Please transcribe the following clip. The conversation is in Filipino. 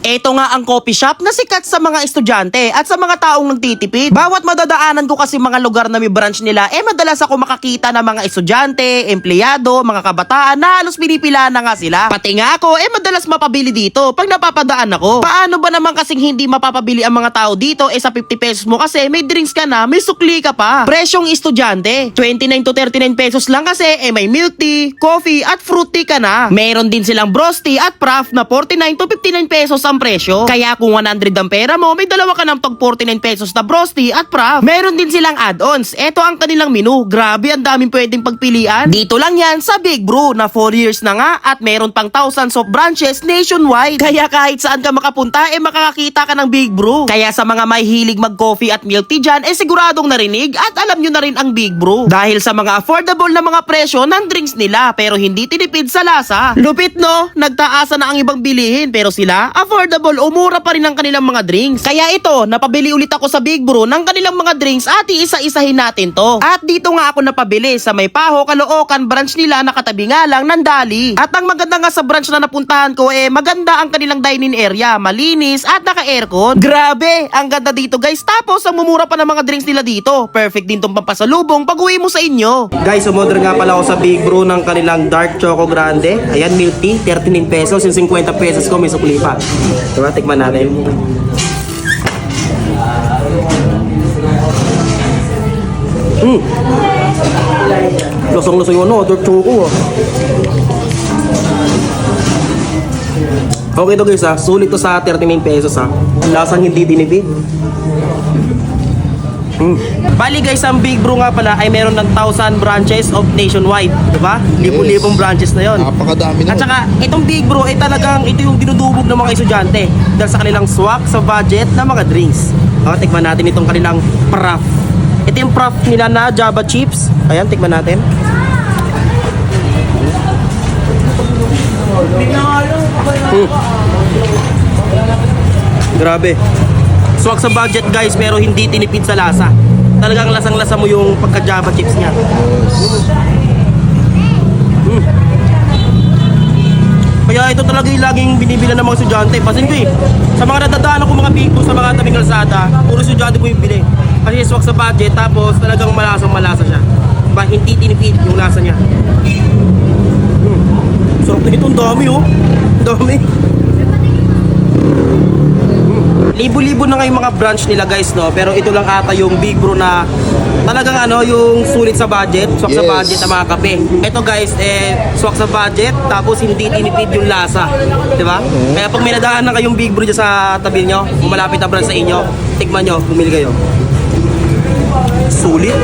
Ito nga ang coffee shop na sikat sa mga estudyante at sa mga taong nagtitipid. Bawat madadaanan ko kasi mga lugar na may branch nila, eh madalas ako makakita ng mga estudyante, empleyado, mga kabataan na halos pinipila na nga sila. Pati nga ako, eh madalas mapabili dito pag napapadaan ako. Paano ba naman kasing hindi mapapabili ang mga tao dito eh sa 50 pesos mo kasi may drinks ka na, may sukli ka pa. Presyong estudyante, 29 to 39 pesos lang kasi eh may milk tea, coffee at fruit tea ka na. Meron din silang brosti at prof na 49 to 59 pesos ang presyo. Kaya kung 100 ang pera mo, may dalawa ka ng tag 49 pesos na brosti at prof. Meron din silang add-ons. Ito ang kanilang menu. Grabe, ang daming pwedeng pagpilian. Dito lang yan sa Big Brew na 4 years na nga at meron pang thousands of branches nationwide. Kaya kahit saan ka makapunta, eh makakakita ka ng Big Brew. Kaya sa mga may hilig mag-coffee at milk tea dyan, eh siguradong narinig at alam nyo na rin ang Big Brew. Dahil sa mga affordable na mga presyo ng drinks nila pero hindi tinipid sa lasa. Lupit no, nagtaasa na ang ibang bilihin pero sila affordable o mura pa rin ang kanilang mga drinks. Kaya ito, napabili ulit ako sa Big Brew ng kanilang mga drinks at iisa-isahin natin to. At dito nga ako napabili sa may Paho, Caloocan branch nila nakatabi nga lang ng Dali. At ang maganda nga sa branch na napuntahan ko eh maganda ang kanilang dining area, malinis at naka-aircon. Grabe, ang ganda dito guys. Tapos ang mumura pa ng mga drinks nila dito. Perfect din tong pampasalubong pag uwi mo sa inyo. Guys, umorder nga pala ako sa Big Brew ng kanilang Dark Choco Grande. Ayan, milk tea, 39 pesos. Yung 50 pesos ko, may sukli. Diba, tikman natin. Mm. Lusong-lusong yung ano, Dark Choco ah. Okay to guys ha, sulit to sa 39 pesos ha. Lasang hindi dinipid. Mm. Bali guys, ang Big Brew nga pala ay meron ng 1,000 branches of nationwide, di ba? Libo-libong branches na yon. Napakadami At naman. saka, itong Big Bro ay talagang ito yung dinudubog ng mga estudyante dahil sa kanilang swak sa budget ng mga drinks. O, tikman natin itong kanilang prof. Ito yung prof nila na Java chips. Ayan, tikman natin. Hmm. Grabe. Swak sa budget guys pero hindi tinipid sa lasa. Talagang lasang-lasa mo yung pagka-Java chips niya. Kaya ito talaga yung laging binibila ng mga estudyante. Pasin ko eh. Sa mga nadadaanan ko mga big sa mga tabing kalsada, puro estudyante po yung bili. Kasi swak sa budget, tapos talagang malasang malasa siya. Ba, hindi tinipid yung lasa niya. Sarap na ito, ang dami oh. Dami. Hmm. Libo-libo na nga yung mga branch nila guys no? Pero ito lang ata yung Big Bro na talagang ano yung sulit sa budget. Swak sa Yes. budget ang mga kape. Ito guys eh swak sa budget tapos hindi tinipid yung lasa. Di ba? Kaya pag may nadaan na kayong Big Bro dyan sa tabi nyo malapit na branch sa inyo tikman nyo bumili kayo. Sulit